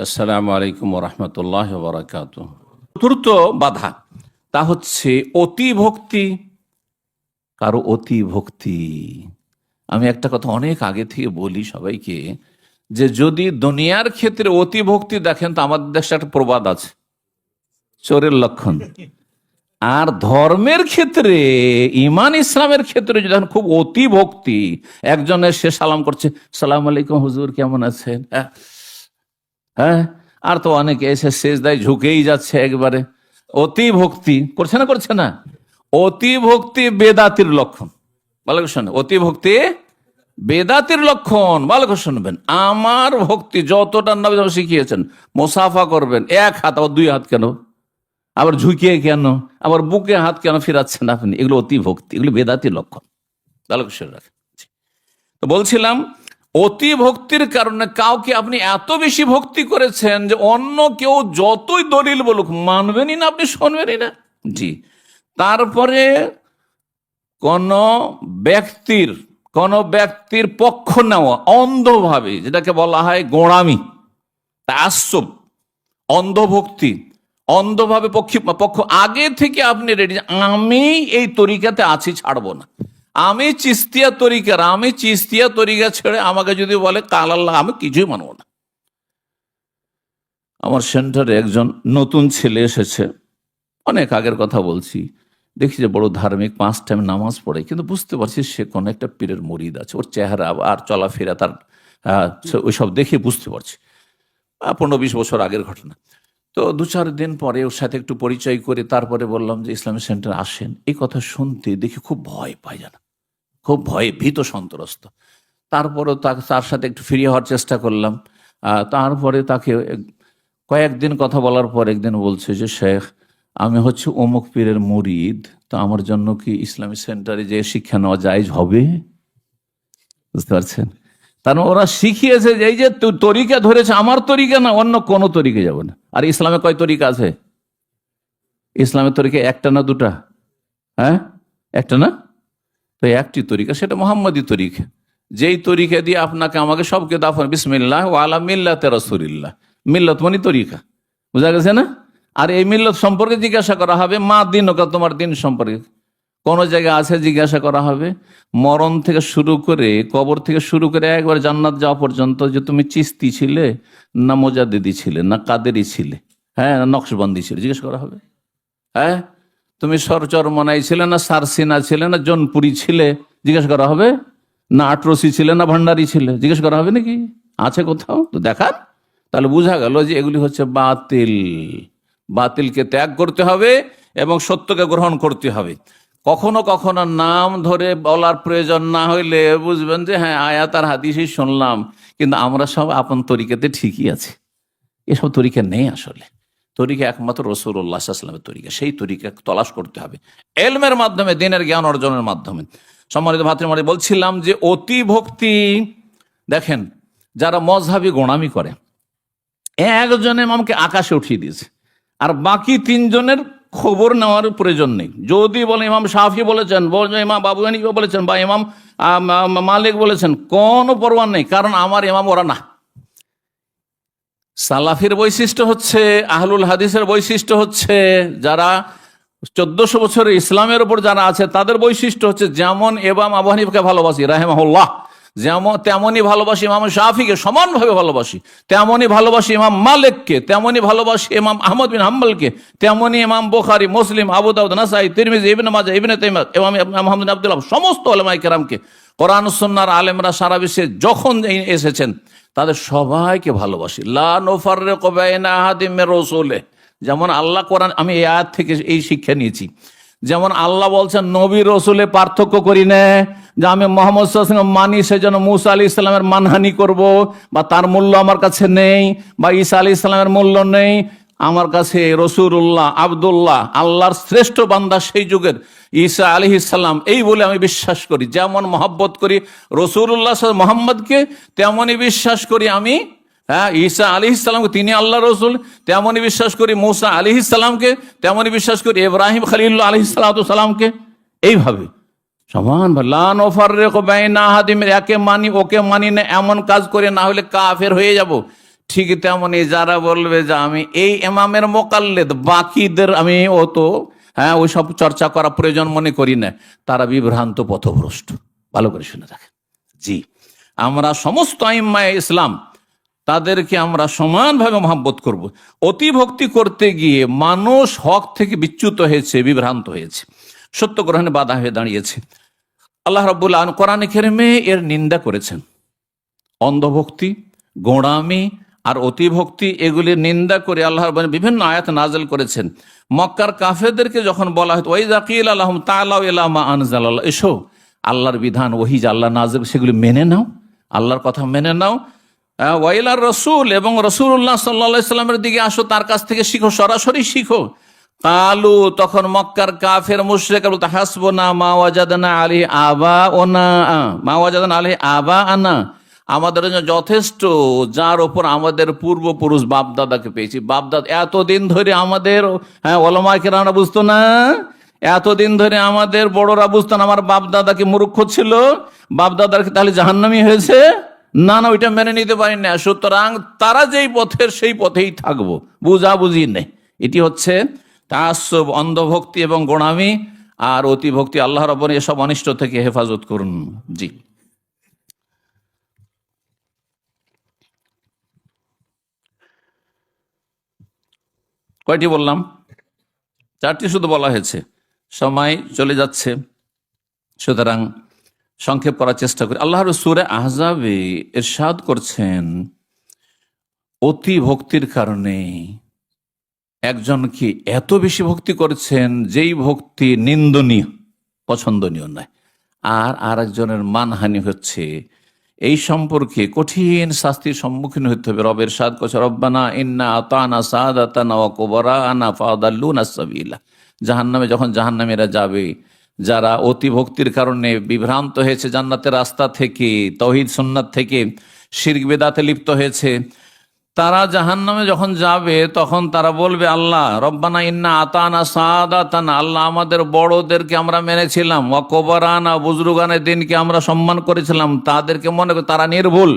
আসসালামু আলাইকুম রহমতুল্লাহ বরাকাত চতুর্থ বাধা, তা হচ্ছে অতি ভক্তি। কারও অতি ভক্তি। আমি একটা কথা অনেক আগে থেকে বলি সবাইকে, যে যদি দুনিয়ার ক্ষেত্রে অতি ভক্তি দেখেন, তো আমাদের দেশে একটা প্রবাদ আছে। চোরের লক্ষণ। আর ধর্মের ক্ষেত্রে, ইমান ইসলামের ক্ষেত্রে যদি খুব অতি ভক্তি। একজনের সে সালাম করছে, সালাম আলাইকুম হুজুর, কেমন আছেন? হ্যাঁ। হ্যাঁ? আর তো অনেকে এসে শেষ দায় ঝুঁকেই যাচ্ছে একবারে। অতি ভক্তি করছে না করছে না? অতি ভক্তি বেদাতির লক্ষণ। ভালো শোনেন অতি ভক্তি বেদাতির লক্ষণ। ভালো শুনবেন। আমার ভক্তি যতটা নবী শিখিয়েছেন, মোসাফা করবেন, এক হাত, আবার দুই হাত কেন? আবার ঝুঁকিয়ে কেন? আবার বুকে হাত কেন ফেরাচ্ছেন আপনি? এগুলো অতি ভক্তি এগুলো বেদাতির লক্ষণ। ভালো রাখেন। তো বলছিলাম অতি ভক্তির কারণে কাউকে আপনি এত বেশি ভক্তি করেছেন যে অন্য কেউ যতই দলিল বলুক, মানবেনই না আপনি, শুনবেনই না। জি। তারপরে কোন ব্যক্তির কোন ব্যক্তির পক্ষ নেওয়া, অন্ধভাবে, যেটাকে বলা হয় গোড়ামি তাসব অন্ধভক্তি, অন্ধভাবে পক্ষী, পক্ষ আগে থেকে আপনি রেডি আমি এই তরিকাতে আছি, ছাড়বো না। আমি চিস্তিয়া তরিকার, আমি চিস্তিয়া তরিকা ছেড়ে আমাকে যদি বলে, কাল আল্লাহ, আমি কিছুই মানব না। আমার সেন্টারে একজন নতুন ছেলে এসেছে। অনেক আগের কথা বলছি। দেখি যে বড় ধার্মিক, পাঁচ টাইম নামাজ পড়ে, কিন্তু বুঝতে পারছি সে কোন একটা পীরের মরিদ আছে। ওর চেহারা আর চলাফেরা তার ওইসব দেখে বুঝতে পারছি। পনেরো বিশ বছর আগের ঘটনা। তো দু চার দিন পরে ওর সাথে একটু পরিচয় করে তারপরে বললাম যে ইসলামিক সেন্টার আসেন। এই কথা শুনতে দেখি খুব ভয় পাই জানা খুব ভয়ে ভীত সন্ত্রস্ত। তারপরেও তাকে তার সাথে একটু ফিরিয়ে হওয়ার চেষ্টা করলাম। তারপরে তাকে কয়েকদিন কথা বলার পর একদিন বলছে যে, শেখ, আমি হচ্ছে অমুক পীরের মুরিদ, তো আমার জন্য কি ইসলামী সেন্টারে যে শিক্ষা নেওয়া জায়জ হবে? বুঝতে পারছেন? তার মানে ওরা শিখিয়েছে যে এই যে তরিকা ধরেছে, আমার তরিকা না, অন্য কোনো তরিকে যাবে না। আর ইসলামে কয় তরিকা আছে? ইসলামের তরিকা একটা না দুটা? হ্যাঁ? একটা না? তো একটি তরিকা, সেটা মোহাম্মদী তরিকা। যেই তরিকা দিয়ে আপনাকে আমাকে সবকে দাফন বিসমিল্লাহ ও আলা মিল্লাতে রসুলিল্লাহ। মিল্লত মানে তরিকা। বুঝা গেছে না? আর এই মিল্লত সম্পর্কে জিজ্ঞাসা করা হবে, মা দিন তোমার দিন সম্পর্কে। কোন জায়গায় আছে জিজ্ঞাসা করা হবে? মরণ থেকে শুরু করে, কবর থেকে শুরু করে একবার জান্নাত যাওয়া পর্যন্ত যে তুমি চিস্তি ছিলে, না মোজাদিদি ছিলে, না কাদেরি ছিলে হ্যাঁ না নকশবন্দি ছিল, জিজ্ঞেস করা হবে। হ্যাঁ? তুমি সরচর মনাই ছিলে, না সারসিনা ছিলে, না জনপুরি ছিলে, জিজ্ঞেস করা হবে? না আটরসি ছিলে, না ভান্ডারি ছিলে, জিজ্ঞেস করা হবে নাকি? আছে কোথাও? তো দেখান। তাহলে বোঝা গেল যে এগুলি হচ্ছে বাতিল। বাতিলকে ত্যাগ করতে হবে এবং সত্যকে গ্রহণ করতে হবে। কখনো কখনো নাম ধরে বলার প্রয়োজন না হইলে বুঝবেন যে হ্যাঁ আয়াত আর হাদিসই শুনলাম, কিন্তু আমরা সব আপন তরিকাতে ঠিকই আছি। এসব তরিকা নেই আসলে। তরিকা একমাত্র রসুল্লাহ আসলামের তরিকা। সেই তরিকা তলাশ করতে হবে। এলমের মাধ্যমে, দিনের জ্ঞান অর্জনের মাধ্যমে। সম্মানিত ভাতৃমারি বলছিলাম যে, অতি ভক্তি, দেখেন, যারা মজহাবি গোড়ামি করে, একজন ইমামকে আকাশে উঠিয়ে দিয়েছে, আর বাকি তিনজনের খবর নেওয়ার প্রয়োজন নেই। যদি বলে ইমাম শাফি বলেছেন বলে ইমাম বাবু বলেছেন বা ইমাম মালিক বলেছেন, কোনো পরোয়া নেই, কারণ আমার ইমাম ওরা না। সালাফির বৈশিষ্ট্য হচ্ছে, আহলুল হাদিসের বৈশিষ্ট্য হচ্ছে, যারা চোদ্দশো বছরের ইসলামের উপর যারা আছে, তাদের বৈশিষ্ট্য হচ্ছে, যেমন এবাম আবু হানিফকে ভালোবাসি, রাহেমাহুল্লাহ। যেমন তেমনই ভালোবাসি ইমাম শাফিকে সমানভাবে ভালোবাসি। তেমনই ভালোবাসি ইমাম মালিককে, তেমনই ভালোবাসি ইমাম আহমদ বিন হাম্বলকে, তেমনই ইমাম বোখারি, মুসলিম, আবু দাউদ, নাসাই, তিরমিজ, ইবনে মাজা ইবনে তাইমিয়া, ইমাম বিন আব্দুল্লাহ, সমস্ত ওলামাই কেরামকে, কোরআন সুন্নাহর আলেমরা সারা বিশ্বে যখন এসেছেন, তাদের সবাইকে ভালোবাসি। লা আহাদিম মির রাসূলে যেমন আল্লাহ কোরআন, আমি এই আয়াত থেকে এই শিক্ষা নিয়েছি। যেমন আল্লাহ বলছেন, নবী রসুলে পার্থক্য করি না, যে আমি মোহাম্মদ মানি, সেজন্য মুসা আলী ইসলামের মানহানি করব, বা তার মূল্য আমার কাছে নেই, বা ঈসা আলী ইসলামের মূল্য নেই। আমার কাছে রসুল্লাহ আবদুল্লাহ, আল্লাহর শ্রেষ্ঠ বান্দা সেই যুগের ঈসা আলী ইসলাম এই বলে আমি বিশ্বাস করি। যেমন মহব্বত করি রসুল্লাহ মোহাম্মদকে, তেমনই বিশ্বাস করি আমি হ্যাঁ ঈসা আলী ইসলামকে তিনি আল্লাহ রসুল, তেমনই বিশ্বাস করি মৌসা আলী ইসলামকে তেমনই বিশ্বাস করি ইব্রাহিম খালিল্লা আলী সালামকে। এইভাবে। সমান লান ওফার একে মানি, ওকে মানি না, এমন কাজ করে না হলে কাফের হয়ে যাব। ঠিক তেমনি যারা বলবে যে আমি এই এমামের মোকাল্লেদ, বাকিদের আমি অত হ্যাঁ ওইসব চর্চা করা প্রয়োজন মনে করি না। তারা বিভ্রান্ত, পথভ্রষ্ট। ভালো করে শুনে রাখেন। জি। আমরা সমস্ত আইম্মায় ইসলাম তাদেরকে আমরা সমানভাবে মহাব্বত করব। অতি ভক্তি করতে গিয়ে মানুষ হক থেকে বিচ্যুত হয়েছে, বিভ্রান্ত হয়েছে। সত্য গ্রহণে বাধা হয়ে দাঁড়িয়েছে। আল্লাহ রব্বুল্লাহ কোরআন খেরেমে এর নিন্দা করেছেন। অন্ধভক্তি, গোড়ামি আর অতিভক্তি এগুলির নিন্দা করে আল্লাহ বিভিন্ন আয়াত নাজেল করেছেন। মক্কার কাফেরদেরকে যখন বলা হয় ওই জাকিল ইলামা আনজাল এসো, আল্লাহর বিধান, ওহি যে আল্লাহ নাজেল সেগুলি মেনে নাও। আল্লাহর কথা মেনে নাও। ওয়াইলার রসুল এবং রসুল্লাহ সাল্লা সাল্লামের দিকে আসো, তার কাছ থেকে শিখো, সরাসরি শিখো। কালু, তখন মক্কার কাফের মুশরেক বলতে হাসবো না মা ওয়াজাদানা আলী আবা ও না মা ওয়াজাদানা আলী আবা আনা আমাদের জন্য যথেষ্ট, যার ওপর আমাদের পূর্বপুরুষ বাপদাদাকে পেয়েছি। বাপদাদা এতদিন ধরে আমাদের হ্যাঁ ওলামা কেরানা বুঝতো না? এতদিন ধরে আমাদের বড়রা বুঝতো না, আমার বাপদাদা কি মূর্খ ছিল? বাপদাদার কি তাহলে জাহান্নামি হয়েছে? না না, ওইটা মেনে নিতে পারি না। সুতরাং তারা যেই পথের, সেই পথেই থাকব। বুঝা বুঝি নেই। এটি হচ্ছে তাসব অন্ধভক্তি এবং গোড়ামি আর অতিভক্তি। আল্লাহ রবন এসব অনিষ্ট থেকে হেফাজত করুন। জি। কয়টি বললাম? চারটি শুধু বলা হয়েছে। সময় চলে যাচ্ছে। সুতরাং সংক্ষেপ করার চেষ্টা করি। আল্লাহর সুরে আহজাবে এরশাদ করছেন, অতি ভক্তির কারণে। একজনকে এত বেশি ভক্তি করছেন, যেই ভক্তি নিন্দনীয়, পছন্দনীয় নয়। আর আর একজনের মানহানি হচ্ছে, এই সম্পর্কে কঠিন শাস্তির সম্মুখীন হতে হবে। রবের সাদ করছে, রব্বানা ইন্না আতানা সাদ আতানা ওয়াকবরা আনা ফাদাল্লুনা সাবিলা। জাহান্নামে, যখন জাহান্নামেরা যাবে যারা অতি ভক্তির কারণে বিভ্রান্ত হয়েছে, জান্নাতের রাস্তা থেকে, তহিদ সুন্নাত থেকে, শির্ক বেদাতে লিপ্ত হয়েছে, তারা জাহান নামে যখন যাবে, তখন তারা বলবে, আল্লাহ, রব্বানা ইন্না আতানা সাদাতানা, আল্লাহ আমাদের বড়দেরকে আমরা মেনেছিলাম ওয়াকবরানা বুজরুগানের দিনকে আমরা সম্মান করেছিলাম, তাদেরকে মনে করি, তারা নির্ভুল।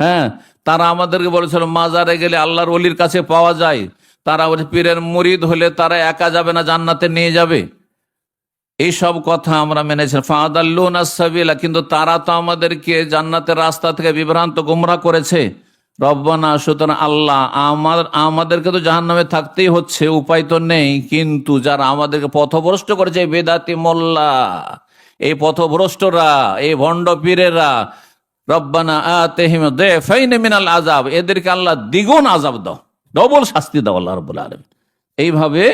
হ্যাঁ তারা আমাদেরকে বলেছিল, মাজারে গেলে আল্লাহর অলির কাছে পাওয়া যায়। তারা পীরের মুরিদ হলে তারা একা যাবে না, জান্নাতে নিয়ে যাবে। এইসব কথা আমরা মেনেছি ফাদাল্লুন সাবিলা, কিন্তু তারা তো আমাদেরকে জান্নাতের রাস্তা থেকে বিভ্রান্ত, গুমরা করেছে। রব্বানা, সুতরাং আল্লাহ আমার, আমাদেরকে তো জাহান নামে থাকতেই হচ্ছে, উপায় তো নেই। কিন্তু যারা আমাদেরকে পথভ্রষ্ট করেছে বেদাতি মোল্লা, এই পথভ্রষ্টরা, এই ভণ্ড পীরেরা, রব্বানা আতেহিম দে ফাইনে মিনাল আজাব এদেরকে আল্লাহ দ্বিগুণ আজাব দাও। ডবল শাস্তি দাও আল্লাহ রব্বুল আলম এইভাবে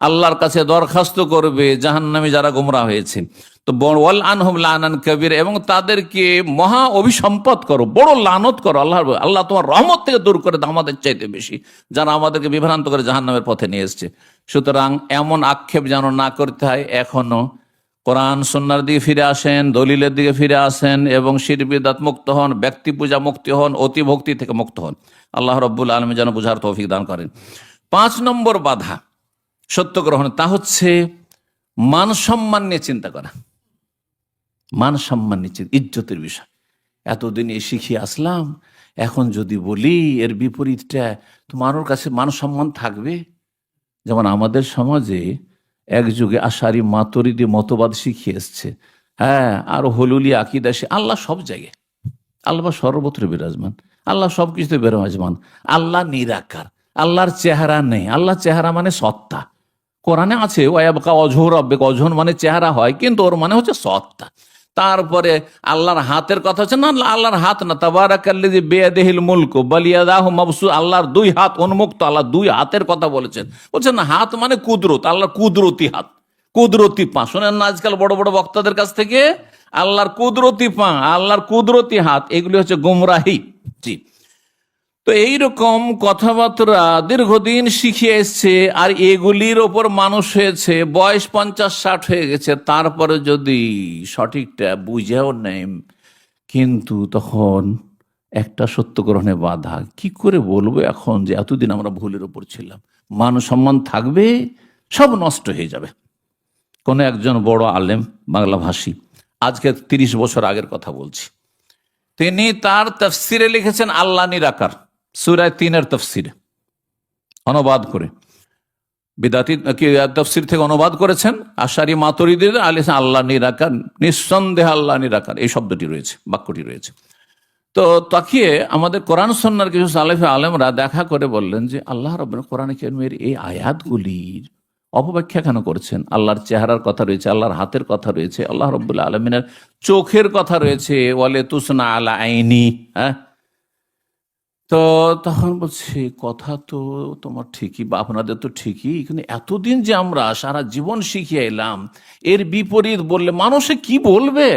আল্লাহর কাছে দরখাস্ত করবে, জাহান্নামে যারা গোমরা হয়েছে। তো ওয়াল আনহুম লানান কবির, এবং তাদেরকে মহা অভিসম্পদ করো, বড় লানত করো আল্লাহ আল্লাহ তোমার রহমত থেকে দূর করে আমাদের চাইতে বেশি। যারা আমাদেরকে বিভ্রান্ত করে জাহান্নামের পথে নিয়ে এসছে। সুতরাং এমন আক্ষেপ যেন না করতে হয়, এখনও কোরআন সন্ন্যার দিকে ফিরে আসেন, দলিলের দিকে ফিরে আসেন, এবং শিরবিদাত মুক্ত হন, ব্যক্তি পূজা মুক্তি হন অতিভক্তি থেকে মুক্ত হন। আল্লাহ রব্বুল আলমী যেন বুঝার তৌফিক দান করেন। পাঁচ নম্বর বাধা সত্য গ্রহণ, তা হচ্ছে মান সম্মান নিয়ে চিন্তা করা। মান সম্মান নিয়ে চিন্তা- ইজ্জতের বিষয়। এতদিন এ শিখিয়ে আসলাম, এখন যদি বলি, এর বিপরীতটা তো মানুষ কাছে মান সম্মান থাকবে? যেমন আমাদের সমাজে এক যুগে আশারি মাতরিদি মতবাদ শিখিয়ে এসছে। হ্যাঁ আর হলুলি আকিদা সে আল্লাহ সব জায়গায়। আল্লাহ সর্বত্র বিরাজমান। আল্লাহ সব কিছুতে বিরাজমান। আল্লাহ নিরাকার। আল্লাহর চেহারা নেই। আল্লাহ চেহারা মানে সত্তা। কোরআনে আছে ওয়াবকা অঝোর অব্বেক অঝন মানে চেহারা হয়, কিন্তু ওর মানে হচ্ছে সত্তা। তারপরে আল্লাহর হাতের কথা হচ্ছে, না, আল্লাহর হাত না তাবারাকাল্লি যে বেয়াদেহিল মুলক বালিয়াদাহ মবসু, আল্লাহর দুই হাত উন্মুক্ত আল্লাহ দুই হাতের কথা বলেছেন। বলছেন, না, হাত মানে কুদরত, আল্লাহর কুদরতি হাত, কুদরতি পা। শোনেন না, আজকাল বড় বড় বক্তাদের কাছ থেকে, আল্লাহর কুদরতি পা, আল্লাহর কুদরতি হাত, এগুলি হচ্ছে গুমরাহি। জি। তো এইরকম কথাবার্তা দীর্ঘদিন শিখে এসছে, আর এগুলির ওপর মানুষ হয়েছে, বয়স পঞ্চাশ ষাট হয়ে গেছে। তারপরে যদি সঠিকটা বুঝেও নেই কিন্তু তখন একটা সত্য গ্রহণে বাধা। কি করে বলব এখন যে এতদিন আমরা ভুলের ওপর ছিলাম? মান সম্মান থাকবে, সব নষ্ট হয়ে যাবে। কোনো একজন বড় আলেম, বাংলা ভাষী, আজকে তিরিশ বছর আগের কথা বলছি। তিনি তার তফসিরে লিখেছেন, আল্লাহ নিরাকার। সুরায় তিনের তফসির, অনুবাদ করে। বিদাতি তফসির থেকে অনুবাদ করেছেন আশারি মাতরিদের আলিস, আল্লাহ নিরাকার, নিঃসন্দেহ আল্লাহ নিরাকার, এই শব্দটি রয়েছে, বাক্যটি রয়েছে। তো তাকিয়ে আমাদের কোরআন সন্ন্যার কিছু সালেফে আলেমরা দেখা করে বললেন যে, আল্লাহ রব কোরআন কেরমের এই আয়াতগুলির অপব্যাখ্যা কেন করছেন? আল্লাহর চেহারার কথা রয়েছে, আল্লাহর হাতের কথা রয়েছে, আল্লাহ রব্বুল্লাহ আলমিনের চোখের কথা রয়েছে, ওয়ালে তুসনা আলা আইনি হ্যাঁ? তো তখন বলছে, কথা তো তোমার ঠিকই বা আপনাদের তো ঠিকই, কিন্তু এতদিন যে আমরা সারা জীবন শিখিয়ে এলাম, এর বিপরীত বললে মানুষে কি বলবে?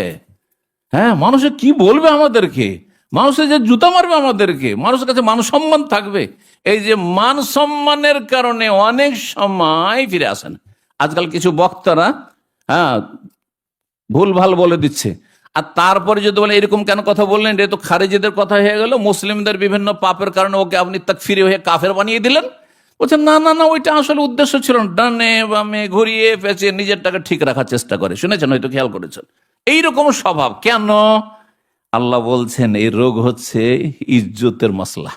হ্যাঁ মানুষে কি বলবে আমাদেরকে? মানুষের যে জুতা মারবে আমাদেরকে? মানুষের কাছে মান সম্মান থাকবে? এই যে মান সম্মানের কারণে অনেক সময় ফিরে আসেন আজকাল কিছু বক্তারা হ্যাঁ ভুল ভালো বলে দিচ্ছে। আর তারপরে যদি বলে এরকম কেন কথা বললেন? এটা তো খারেজিদের কথা হয়ে গেল, মুসলিমদের বিভিন্ন পাপের কারণে ওকে আপনি তাক ফিরে হয়ে কাফের বানিয়ে দিলেন। বলছেন, না না না, ওইটা আসলে উদ্দেশ্য ছিল না। ডানে বামে ঘুরিয়ে পেঁচিয়ে নিজেরটাকে ঠিক রাখার চেষ্টা করে। শুনেছেন? হয়তো খেয়াল করেছেন। এইরকম স্বভাব। কেন? আল্লাহ বলছেন, এই রোগ হচ্ছে ইজ্জতের মশলা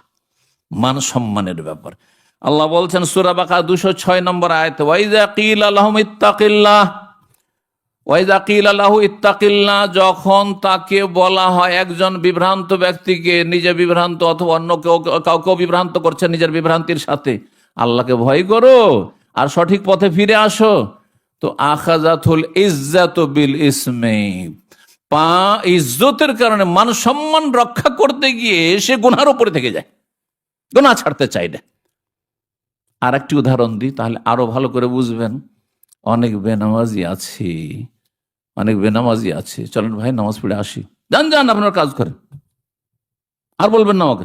মান সম্মানের ব্যাপার। আল্লাহ বলছেন সুরাবাকা দুশো ছয় নম্বর আয়ত ওয়াইজা কিল ইত্তাকিল্লাহ। যখন তাকে বলা হয় একজন বিভ্রান্ত ব্যক্তিকে, নিজে বিভ্রান্ত অথবা অন্য কেউ, কাউকেও বিভ্রান্ত করছে নিজের বিভ্রান্তির সাথে, আল্লাহকে ভয় করো আর সঠিক পথে ফিরে আসো। তো আখাজাতুল ইজ্জাত বিল ইসমে, পা ইজ্জতের কারণে মান সম্মান রক্ষা করতে গিয়ে সে গুনার উপরে থেকে যায়। গুনাহ ছাড়তে চাই না আর একটি উদাহরণ দিই, তাহলে আরও ভালো করে বুঝবেন। অনেক বেনামাজি আছে। অনেক বেনামাজি আছে। চলেন ভাই, নামাজ পড়ে আসি। যান যান, আপনার কাজ করেন। আর বলবেন না আমাকে।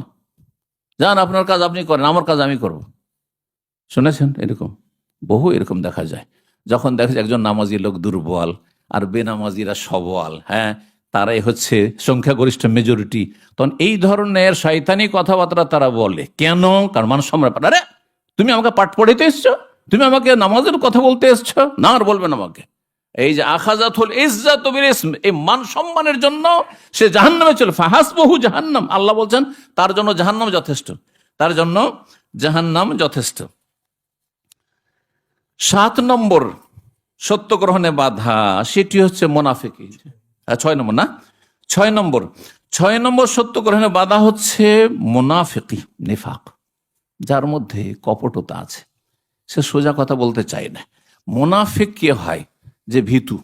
যান, আপনার কাজ আপনি করেন, আমার কাজ আমি করব। শুনেছেন? এরকম। বহু এরকম দেখা যায়। যখন দেখা যায় একজন নামাজি লোক দুর্বল আর বেনামাজিরা সবল হ্যাঁ তারাই হচ্ছে সংখ্যাগরিষ্ঠ মেজরিটি তখন এই ধরনের শয়তানি কথাবার্তা তারা বলে। কেন? কারণ মানুষ সম্রাট আরে, তুমি আমাকে পাঠ পড়াইতে এসছো? তুমি আমাকে নামাজের কথা বলতে এসছো? না, আর বলবেন আমাকে। এই যে আখাজাত হল ইজ্জাত এই মান সম্মানের জন্য সে জাহান্নামে চলে। ফাহাস বহু জাহান্নাম। আল্লাহ বলছেন, তার জন্য জাহান্নাম যথেষ্ট। তার জন্য জাহান্নাম যথেষ্ট। সাত নম্বর, সত্য গ্রহণে বাধা, সেটি হচ্ছে মোনাফিকি। ছয় নম্বর না? ছয় নম্বর ছয় নম্বর সত্য গ্রহণে বাধা হচ্ছে মোনাফিকি, নিফাক। যার মধ্যে কপটতা আছে। সে সোজা কথা বলতে চায় না। মোনাফিক কে হয়? যে ভীতু,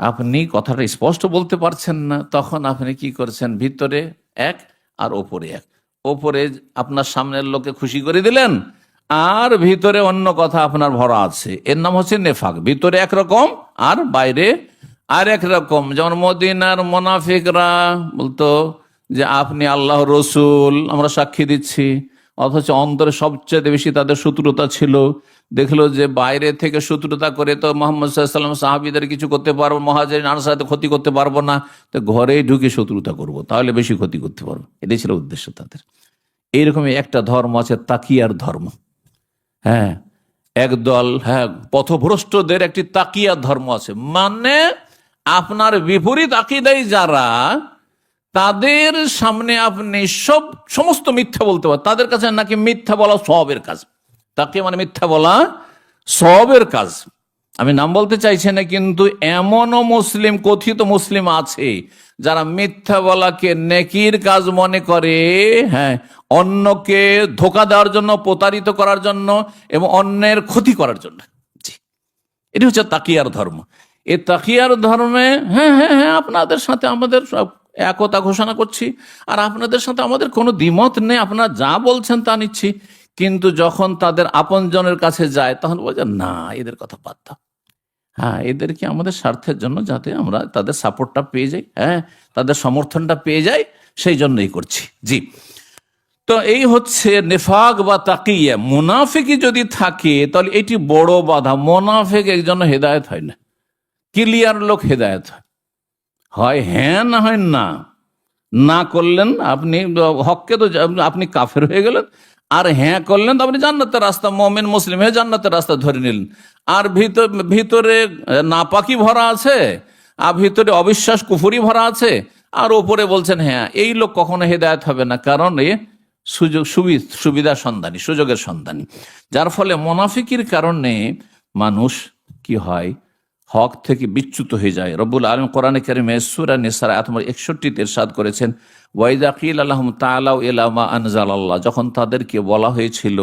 আপনি কথাটা স্পষ্ট বলতে পারছেন না, তখন আপনি কি করছেন? ভিতরে এক আর ওপরে এক। ওপরে আপনার সামনের লোকে খুশি করে দিলেন, আর ভিতরে অন্য কথা আপনার ভরা আছে। এর নাম হচ্ছে নেফাক। ভিতরে একরকম, আর বাইরে আর এক রকম যেমন মদিনার মোনাফিকরা বলতো যে, আপনি আল্লাহ রসুল, আমরা সাক্ষী দিচ্ছি। অথচ অন্তরে সবচেয়ে বেশি তাদের শত্রুতা ছিল। দেখল যে বাইরে থেকে শত্রুতা করে তো মোহাম্মদ সাল্লাম সাহাবিদের কিছু করতে পারব মহাজারিন আনসারতে ক্ষতি করতে পারব না। তো ঘরেই ঢুকে শত্রুতা করব, তাহলে বেশি ক্ষতি করতে পারব। এটাই ছিল উদ্দেশ্য তাদের। এইরকমই একটা ধর্ম আছে, তাকিয়ার ধর্ম। হ্যাঁ একদল হ্যাঁ পথভ্রষ্টদের একটি তাকিয়ার ধর্ম আছে। মানে আপনার বিপরীত আকিদাই যারা তাদের সামনে আপনি সব, সমস্ত মিথ্যা বলতে পারেন। তাদের কাছে নাকি মিথ্যা বলা সবের কাজ। তাকে মানে মিথ্যা বলা সবের কাজ। আমি নাম বলতে চাইছি না, কিন্তু এমনও মুসলিম, কথিত মুসলিম আছে, যারা মিথ্যা বলাকে নেকির কাজ মনে করে হ্যাঁ অন্যকে ধোকা দেওয়ার জন্য, প্রতারিত করার জন্য এবং অন্যের ক্ষতি করার জন্য। এটি হচ্ছে তাকিয়ার ধর্ম। এই তাকিয়ার ধর্মে হ্যাঁ হ্যাঁ হ্যাঁ আপনাদের সাথে আমাদের সব একতা ঘোষণা করছি। আর আপনাদের সাথে আমাদের কোনো দ্বিমত নেই, আপনারা যা বলছেন তা নিচ্ছি। কিন্তু যখন তাদের আপনজনের কাছে যায়, তখন বলছে না, এদের কথা দাও। হ্যাঁ এদেরকে আমাদের স্বার্থের জন্য যাতে আমরা তাদের সাপোর্টটা পেয়ে যাই? হ্যাঁ তাদের সমর্থনটা পেয়ে যাই, সেই জন্যই করছি। জি। তো এই হচ্ছে নেফাক বা তাকিয়া। মুনাফিকি যদি থাকে, তাহলে এটি বড় বাধা। মোনাফেক একজন হেদায়ত হয় না। ক্লিয়ার লোক হেদায়ত হয় হয় হ্যাঁ না হয় না। না করলেন আপনি, হককে তো আপনি কাফের হয়ে গেলেন। আর হ্যাঁ করলেন তো আপনি জান্নাতের রাস্তা, মোমেন, মুসলিম হয়ে জান্নাতের রাস্তা ধরে নিলেন। আর ভিতর ভিতরে নাপাকি ভরা আছে, আর ভিতরে অবিশ্বাস কুফুরি ভরা আছে। আর ওপরে বলছেন হ্যাঁ এই লোক কখনো হেদায়ত হবে না, কারণ এ সুযোগ সুবি- সুবিধা সন্ধানী, সুযোগের সন্ধানী। যার ফলে মোনাফিকির কারণে মানুষ কি হয়? হক থেকে বিচ্যুত হয়ে যায়। রব্বুল আলম কোরআন কারিমে সুরা নিসার আত্মর একষট্টিতে ইরশাদ করেছেন ওয়াইদাকিল আলহম তালাউ এলামা আনজাল আল্লাহ যখন তাদেরকে বলা হয়েছিল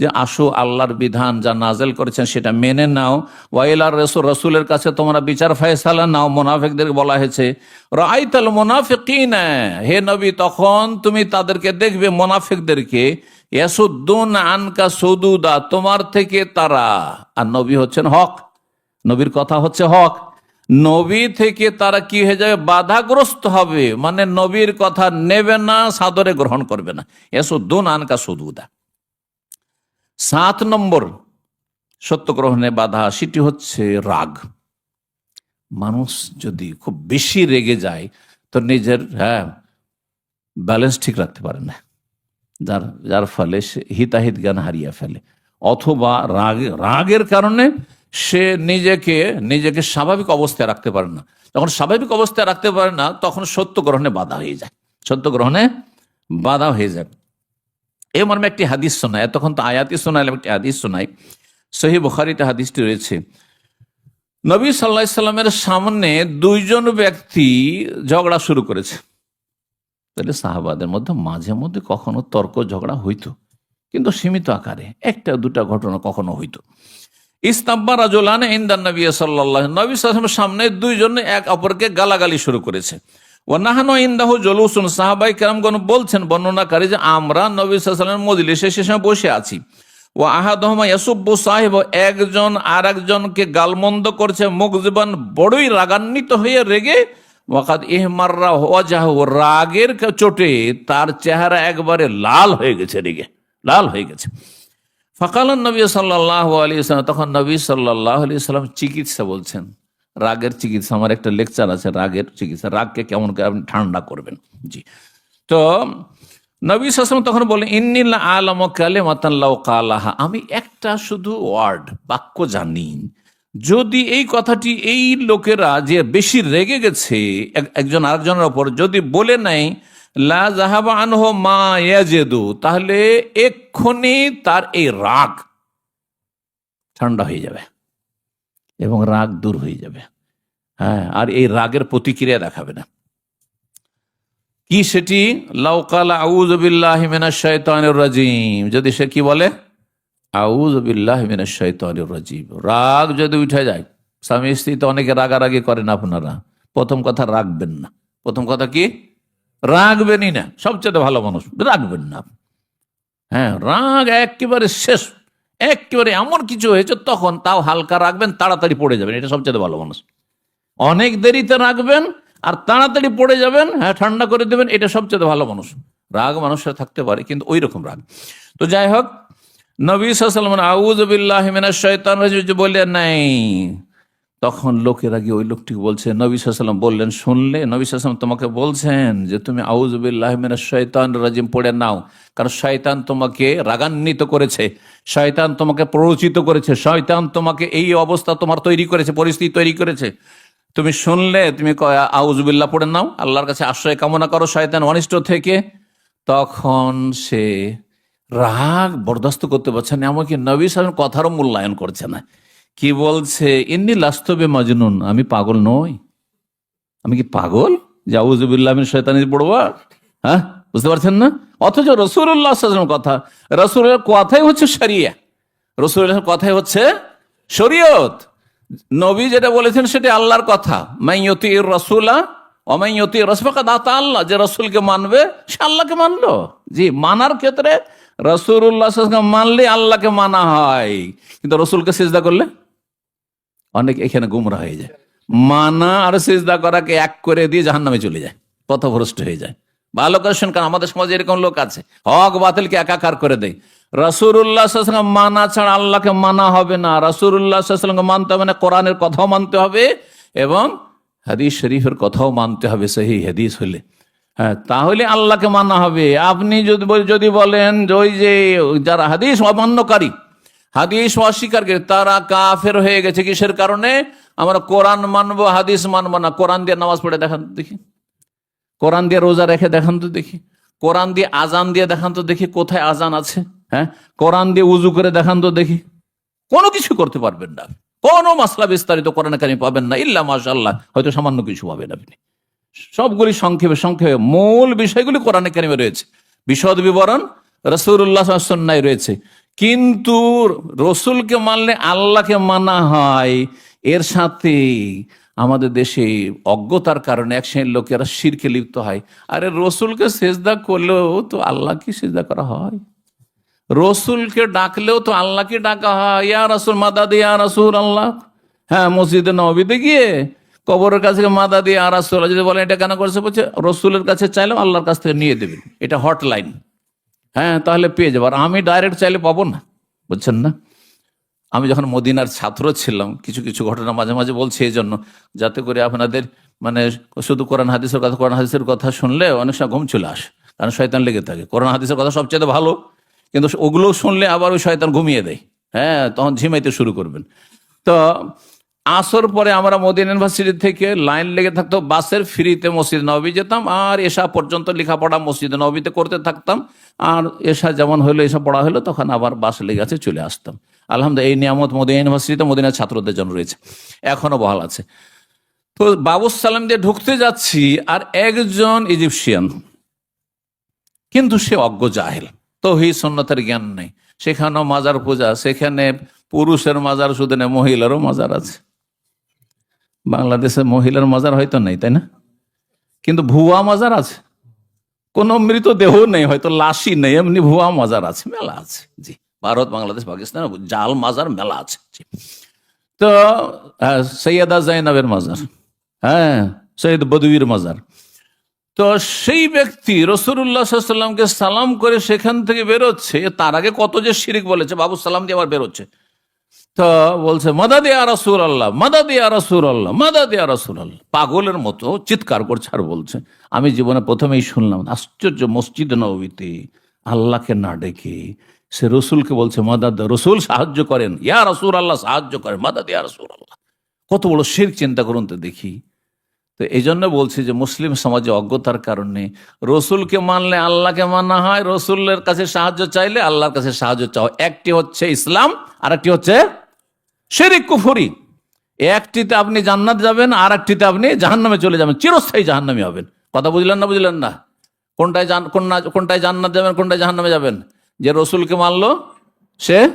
যে, আসো আল্লাহর বিধান যা নাজেল করেছেন সেটা মেনে নাও। ওয়াইলার রসুল, রসুলের কাছে তোমরা বিচার ফয়সালা নাও মোনাফিকদেরকে বলা হয়েছে। রাইতাল মোনাফিকিন হে নবী, তখন তুমি তাদেরকে দেখবে, মোনাফেকদেরকে, ইয়াসুদ্দুন আনকা সৌদুদা তোমার থেকে তারা, আর নবী হচ্ছেন হক। নবীর কথা হচ্ছে হক। নবী থেকে তারা কি হয়ে যাবে? বাধাগ্রস্ত হবে। মানে নবীর কথা নেবে না, সাদরে গ্রহণ করবে না। এসো এসুদ্দুন আনকা সুদুদা সাত নম্বর সত্য গ্রহণে বাধা, সেটি হচ্ছে রাগ। মানুষ যদি খুব বেশি রেগে যায়, তো নিজের হ্যাঁ ব্যালেন্স ঠিক রাখতে পারে না। যার যার ফলে সে হিতাহিত জ্ঞান হারিয়ে ফেলে। অথবা রাগ, রাগের কারণে সে নিজেকে নিজেকে স্বাভাবিক অবস্থায় রাখতে পারে না। যখন স্বাভাবিক অবস্থায় রাখতে পারে না, তখন সত্য গ্রহণে বাধা হয়ে যায়। সত্য গ্রহণে বাধা হয়ে যায়। এ মর্মে একটি হাদিস শোনায়। এতক্ষণ তো আয়াতি শোনাইলাম, একটি হাদিস শোনাই। সহি বুখারিতে হাদিসটি রয়েছে। নবী সাল্লাহ সাল্লামের সামনে দুইজন ব্যক্তি ঝগড়া শুরু করেছে। তাহলে সাহাবাদের মধ্যে মাঝে মধ্যে কখনো তর্ক ঝগড়া হইতো, কিন্তু সীমিত আকারে। একটা দুটা ঘটনা কখনো হইতো। ইস্তাব্বা রাজুলান ইন্দান নবী সাল্লাহ নবী সাল্লামের সামনে দুইজন এক অপরকে গালাগালি শুরু করেছে। ও নাহানো ইন্দাহু জলুসুন সাহাবাই কেরামগণ বলছেন, বর্ণনাকারী যে আমরা নবী সাল্লামের মজলিসে সে সময় বসে আছি। ও আহাদহমা ইয়াসুব্বু সাহেব, একজন আর একজনকে গালমন্দ করছে মুখজবান বড়ই রাগান্বিত হয়ে রেগে। ওয়াকাদ ইহমাররা ওয়াজাহ, রাগের চোটে তার চেহারা একবারে লাল হয়ে গেছে, রেগে, লাল হয়ে গেছে। ফকালান নবী সাল্লাহ আলী ইসলাম তখন নবী সাল্লাহ আলী সাল্লাম চিকিৎসা বলছেন। রাগের চিকিৎসা, আমার একটা লেকচার আছে, রাগের চিকিৎসা, রাগকে কেমন করে আপনি ঠান্ডা করবেন। জি। তো নবী সাসম তখন বলেন ইন্নিল্লা আলম কালে মাতাল্লাহ কালাহা। আমি একটা শুধু ওয়ার্ড, বাক্য জানি। যদি এই কথাটি এই লোকেরা যে বেশি রেগে গেছে, এক- একজন আরেকজনের ওপর যদি বলে নেয় লা জাহাবা আনহ মা ইয়াজেদু, তাহলে এক্ষুনি তার এই রাগ ঠান্ডা হয়ে যাবে এবং রাগ দূর হয়ে যাবে। হ্যাঁ আর এই রাগের প্রতিক্রিয়া দেখাবে না। কি সেটি? লাউকালা আউজবিল্লাহ শৈতানুর রাজিম। যদি সে কি বলে? আউজবিল্লাহ শৈতানুর রাজিম। রাগ যদি উঠে যায়, স্বামী স্ত্রী তো অনেকে রাগারাগি করেন আপনারা। প্রথম কথা রাখবেন না। প্রথম কথা কি? রাখবেনই না, সবচেয়ে ভালো মানুষ। রাখবেন না হ্যাঁ রাগ একেবারে শেষ, একেবারে এমন কিছু হয়েছে, তখন তাও হালকা রাখবেন তাড়াতাড়ি পড়ে যাবেন, এটা সবচেয়ে ভালো মানুষ। অনেক দেরিতে রাখবেন আর তাড়াতাড়ি পড়ে যাবেন হ্যাঁ ঠান্ডা করে দেবেন, এটা সবচেয়ে ভালো মানুষ। রাগ মানুষের থাকতে পারে, কিন্তু ওই রকম রাগ। তো যাই হোক, নবী সাল্লাম আউজবিল্লাহ শয়তান বলে নাই তখন লোকেরা গিয়ে ওই লোকটিকে বলছে, নবী সাল্লাম বললেন, শুনলে? নবী সাল্লাম তোমাকে বলছেন যে, তুমি আউজবিল্লাহ শয়তান রাজিম, পড়ে নাও, কারণ শয়তান তোমাকে রাগান্বিত করেছে শয়তান তোমাকে প্ররোচিত করেছে শয়তান তোমাকে এই অবস্থা তোমার তৈরি করেছে, পরিস্থিতি তৈরি করেছে। তুমি শুনলে, তুমি আউজবিল্লাহ পড়ে নাও, আল্লাহর কাছে আশ্রয় কামনা করো শয়তান অনিষ্ট থেকে। তখন সে রাগ বরদাস্ত করতে পারছে না, এমনকি নবী সালাম কথারও মূল্যায়ন করছে না। কি বলছে? ইন্নি লাস্তবে মাজনুন আমি পাগল নই। আমি কি পাগল? আমি শয়তানি পড়ব। হ্যাঁ বুঝতে পারছেন না? অথচ রসুল্লাহ কথা, রসুলের কথাই হচ্ছে সারিয়া রসুলের কথাই হচ্ছে শরীয়ত। নবী যেটা বলেছেন সেটা আল্লাহর কথা। মাইয়তি রসুলা অমাইয়তি রসফাকা দাতা আল্লাহ। যে রসুলকে মানবে, সে আল্লাহকে মানলো। জি, মানার ক্ষেত্রে রসুল্লাহ মানলে আল্লাহকে মানা হয়। কিন্তু রসুলকে সিজদা করলে? অনেক এখানে গুমরা হয়ে যায়। মানা আর সিজদা করাকে এক করে দিয়ে জাহান নামে চলে যায়, পথভ্রষ্ট হয়ে যায়। ভালো করে আমাদের সমাজে এরকম লোক আছে। হক, বাতিলকে একাকার করে দেয়। রসুল্লাহ মানা ছাড়া আল্লাহকে মানা হবে না। রসুল্লাহামকে মানতে হবে না, কোরআনের কথাও মানতে হবে এবং হাদিস শরীফের কথাও মানতে হবে সেই হাদিস হলে। হ্যাঁ তাহলে আল্লাহকে মানা হবে। আপনি যদি যদি বলেন যে ওই যে যারা হাদিস অমান্যকারী হাদিস অস্বীকার তারা কাফের হয়ে গেছে কিসের কারণে? আমরা কোরআন মানবো, হাদিস মানবো না। কোরআন দিয়ে নামাজ পড়ে দেখান তো দেখি। কোরআন দিয়ে রোজা রেখে দেখান তো দেখি। কোরআন দিয়ে আজান দিয়ে দেখান তো দেখি কোথায় আজান আছে হ্যাঁ? কোরআন দিয়ে উজু করে দেখান তো দেখি। কোনো কিছু করতে পারবেন না কোনো মাসলা বিস্তারিত কোরআন কারিম পাবেন না। ইল্লা মাশাল্লাহ হয়তো সামান্য কিছু পাবেন আপনি। সবগুলি সংক্ষেপে সংক্ষেপে মূল বিষয়গুলি কোরআনে কারিমে রয়েছে। বিশদ বিবরণ রসুল্লাহ রয়েছে। কিন্তু রসুলকে মানলে আল্লাহকে মানা হয়। এর সাথে আমাদের দেশে অজ্ঞতার কারণে এক শ্রেণির লোকেরা শিরকে লিপ্ত হয়। আরে রসুলকে সেজদা করলেও তো আল্লাহকে সেজদা করা হয়। রসুলকে ডাকলেও তো আল্লাহকে ডাকা হয়। ইয়া রসুল মাদাদ ইয়া রসুল আল্লাহ হ্যাঁ মসজিদে নবীতে গিয়ে কবরের কাছে মাদা দিয়ে আর রাসুল যদি বলেন, এটা কেন করেছে? বলছে, রসুলের কাছে চাইলেও আল্লাহর কাছ থেকে নিয়ে দেবেন। এটা হটলাইন। হ্যাঁ তাহলে পেয়ে যাব। আর আমি ডাইরেক্ট চাইলে পাবো না, বুঝছেন না? আমি যখন মদিনার ছাত্র ছিলাম, কিছু কিছু ঘটনা মাঝে মাঝে বলছি এই জন্য, যাতে করে আপনাদের মানে শুধু কোরআন হাদিসের কথা, কোরআন হাদিসের কথা শুনলে অনেক সময় ঘুম চলে আসে, কারণ শয়তান লেগে থাকে। কোরআন হাদিসের কথা সবচেয়ে ভালো, কিন্তু ওগুলো শুনলে আবার ওই শয়তান ঘুমিয়ে দেয়। হ্যাঁ তখন ঝিমাইতে শুরু করবেন। তো আসর পরে আমরা মোদিন ইউনিভার্সিটি থেকে লাইন লেগে থাকতো, বাসের ফ্রিতে মসজিদ নবী যেতাম, আর এসা পর্যন্ত লেখাপড়া মসজিদ নবীতে করতে থাকতাম, আর এসা যেমন হলো এসব পড়া হলো তখন আবার বাস লেগে আছে, চলে আসতাম। আলহামদুলিল্লাহ, এই নিয়ামত মোদিনা ইউনিভার্সিটিতে মদিনার ছাত্রদের জন্য রয়েছে এখনও বহাল আছে। তো বাবু সালাম দিয়ে ঢুকতে যাচ্ছি, আর একজন ইজিপশিয়ান, কিন্তু সে অজ্ঞ জাহেল তো হি সন্ন্যতের জ্ঞান নেই, সেখানেও মাজার পূজা, সেখানে পুরুষের মাজার, শুধু নেই মহিলারও মাজার আছে। বাংলাদেশে মহিলার মাজার হয়তো নেই তাই না? কিন্তু ভুয়া মাজার আছে। কোন মৃতদেহ নেই হয়তো লাশই নেই এমনি ভুয়া মাজার আছে মেলা আছে। জি ভারত বাংলাদেশ পাকিস্তান জাল মাজার মেলা আছে। তো আহ, সৈয়দা জাইনাবের মাজার হ্যাঁ সৈয়দ বদুইর মাজার। তো সেই ব্যক্তি রসুল্লাহামকে সালাম করে সেখান থেকে বেরোচ্ছে। তার আগে কত যে শিরিক বলেছে বাবু সালাম দিয়ে আবার বেরোচ্ছে। তো বলছে আল্লাহ আল্লাহ আল্লাহ পাগলের মতো চিৎকার করছে আর বলছে, আমি জীবনে প্রথমেই শুনলাম, আশ্চর্য মসজিদ নবীতে আল্লাহকে না ডেকে সে রসুলকে বলছে, মাদাদ, রসুল সাহায্য করেন, ইয়া রসুল আল্লাহ সাহায্য করেন, মাদাদ ইয়া রসুল আল্লাহ কত বড় শির চিন্তা করুন তো দেখি। তো এই জন্য বলছি যে মুসলিম সমাজে অজ্ঞতার কারণে রসুলকে মানলে আল্লাহকে মানা হয়, রসুলের কাছে সাহায্য চাইলে আল্লাহর কাছে সাহায্য চাও একটি হচ্ছে ইসলাম আর একটি হচ্ছে শেরিক, কুফুরি। একটিতে আপনি জান্নাত যাবেন আর একটিতে আপনি জাহান্নামে চলে যাবেন, চিরস্থায়ী জাহান্নামে হবেন। কথা বুঝলেন না বুঝলেন না? কোনটায় জান কোনটা- কোনটায় জান্নাত যাবেন, কোনটায় জাহান্নামে যাবেন? যে রসুলকে মানলো, সে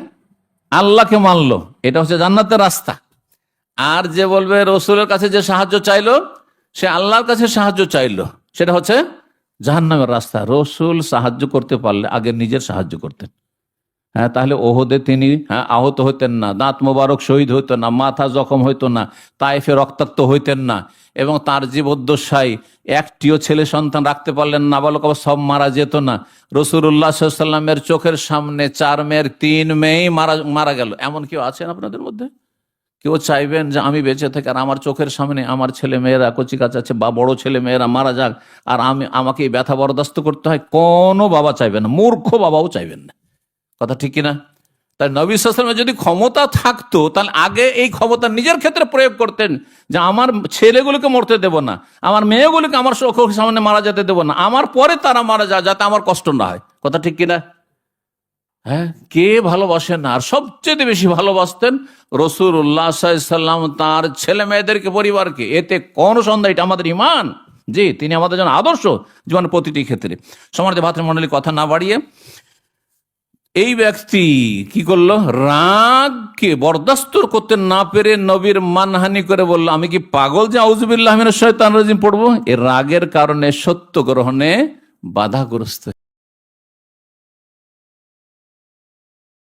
আল্লাহকে মানলো। এটা হচ্ছে জান্নাতের রাস্তা। আর যে বলবে রসুলের কাছে যে সাহায্য চাইলো সে আল্লাহর কাছে সাহায্য চাইলো। সেটা হচ্ছে জাহান্নামের রাস্তা। রসুল সাহায্য করতে পারলে আগে নিজের সাহায্য করতেন। হ্যাঁ তাহলে ওহদে তিনি হ্যাঁ আহত হইতেন না, দাঁত মোবারক শহীদ হইতো না, মাথা জখম হইতো না তাইফে রক্তাক্ত হইতেন না এবং তার জীবদ্দশায় একটিও ছেলে সন্তান রাখতে পারলেন না বালক সব মারা যেত না। রসুল্লাহ সাল্লামের চোখের সামনে চার মেয়ের তিন মেয়েই মারা মারা গেল। এমন কেউ আছেন আপনাদের মধ্যে? কেউ চাইবেন যে আমি বেঁচে থাকি আর আমার চোখের সামনে আমার ছেলে মেয়েরা, কচি কাছে আছে বা বড় ছেলে মেয়েরা মারা যাক আর আমি, আমাকে এই ব্যথা বরদাস্ত করতে হয়, কোনো বাবা চাইবেন না, মূর্খ বাবাও চাইবেন না। কথা ঠিক কিনা? তাই নবী যদি ক্ষমতা থাকতো, তাহলে আগে এই ক্ষমতা নিজের ক্ষেত্রে প্রয়োগ করতেন যে আমার ছেলেগুলোকে মরতে দেব না, আমার মেয়েগুলোকে আমার চোখের সামনে মারা যেতে দেব না, আমার পরে তারা মারা যায় যাতে আমার কষ্ট না হয়। কথা ঠিক কিনা? হ্যাঁ? কে ভালোবাসেন আর সবচেয়ে বেশি ভালোবাসতেন রসুল উল্লাহ সাল্লাম তার ছেলে মেয়েদেরকে, পরিবারকে। এতে কোন সন্দেহ? এটা আমাদের ইমান জি, তিনি আমাদের জন্য আদর্শ জীবনের প্রতিটি ক্ষেত্রে। সমাজ ভাতৃমণ্ডলী কথা না বাড়িয়ে এই ব্যক্তি কি করল? রাগকে বরদাস্ত করতে না পেরে নবীর মানহানি করে বলল, আমি কি পাগল যে আউজুবিল্লাহ পড়ব? এ রাগের কারণে সত্য গ্রহণে বাধাগ্রস্ত।